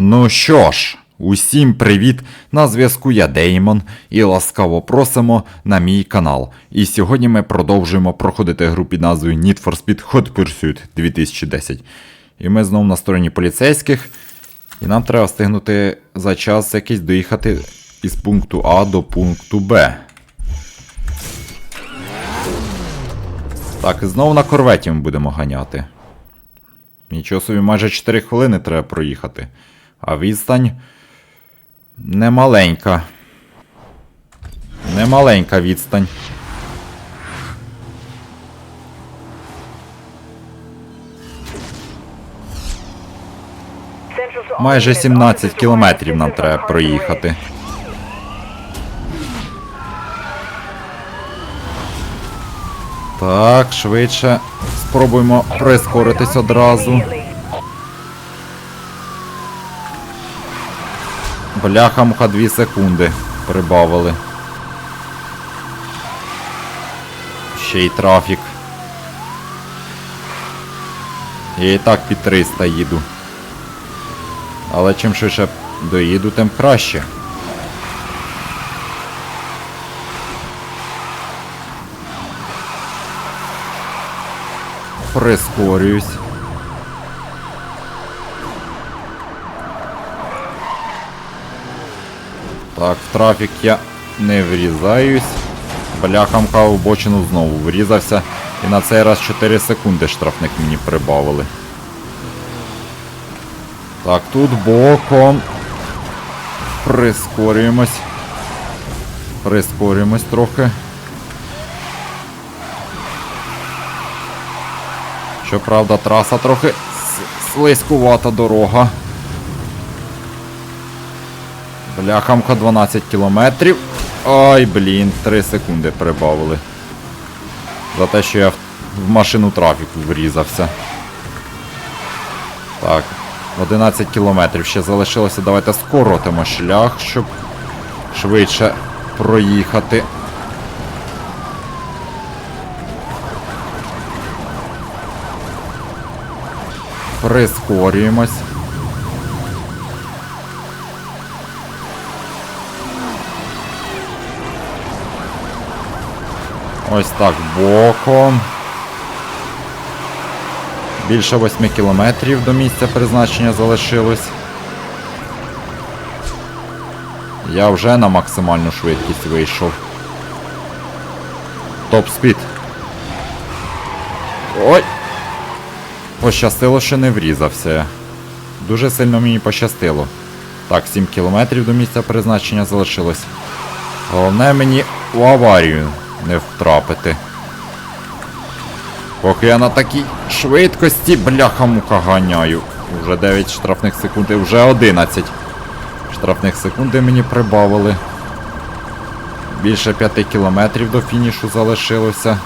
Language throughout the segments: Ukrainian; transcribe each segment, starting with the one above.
Ну що ж, усім привіт! На зв'язку я Деймон і ласкаво просимо на мій канал. І сьогодні ми продовжуємо проходити гру під назвою Need for Speed Hot Pursuit 2010. І ми знову на стороні поліцейських. І нам треба встигнути за час якийсь доїхати із пункту А до пункту Б. Так, знову на корветі ми будемо ганяти. Нічого собі, майже 4 хвилини треба проїхати. А відстань немаленька. Немаленька відстань. Майже 17 кілометрів нам треба проїхати. Так, швидше. Спробуємо прискоритись одразу. Бляха муха 2 секунди прибавили. Ще й трафік. Я і так під 300 їду. Але чим швидше доїду, тим краще. Прискорююсь. Так, в трафік я не врізаюсь. Бляхамка в бочину знову врізався. І на цей раз 4 секунди штрафник мені прибавили. Так, тут боком. Прискорюємось. Прискорюємось трохи. Щоправда, траса трохи слизькувата дорога. Бляхамка 12 кілометрів. Ай, блін, 3 секунди прибавили. За те, що я в машину трафіку врізався. Так, 11 кілометрів ще залишилося. Давайте скоротимо шлях, щоб швидше проїхати. Прискорюємось. Ось так боком. Більше 8 кілометрів до місця призначення залишилось. Я вже на максимальну швидкість вийшов. Топ спід. Ой! Пощастило, що не врізався. Дуже сильно мені пощастило. Так, 7 кілометрів до місця призначення залишилось. Головне мені у аварію не втрапити. Поки я на такій швидкості бляха-мука ганяю. Уже 9 штрафних секунд, і вже 11 штрафних секунди мені прибавили. Більше 5 кілометрів до фінішу залишилося.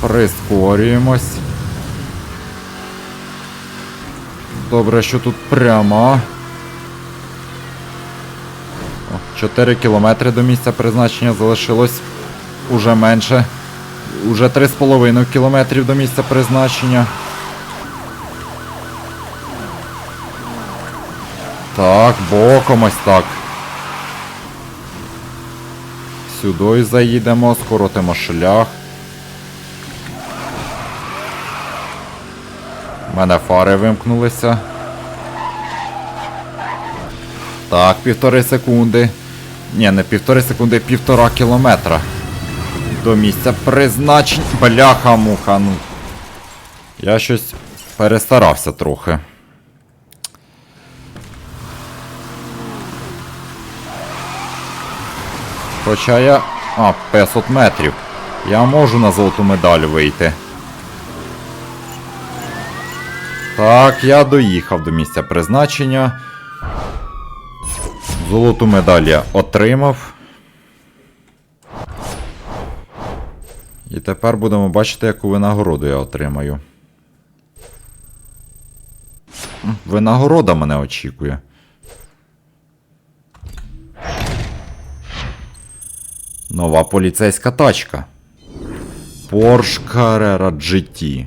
Прискорюємось. Добре, що тут прямо. 4 кілометри до місця призначення залишилось уже менше. Уже 3,5 кілометрів до місця призначення. Так, боком ось так. Сюди заїдемо, скоротимо шлях. У мене фари вимкнулися. Так, півтори секунди. Ні, не півтори секунди, півтора кілометра. До місця призначень. Бляха муха, ну. Я щось перестарався трохи. Хоча я... А, 500 метрів. Я можу на золоту медаль вийти. Так, я доїхав до місця призначення. Золоту медаль я отримав. І тепер будемо бачити, яку винагороду я отримаю. Винагорода мене очікує. Нова поліцейська тачка. Porsche Carrera GT.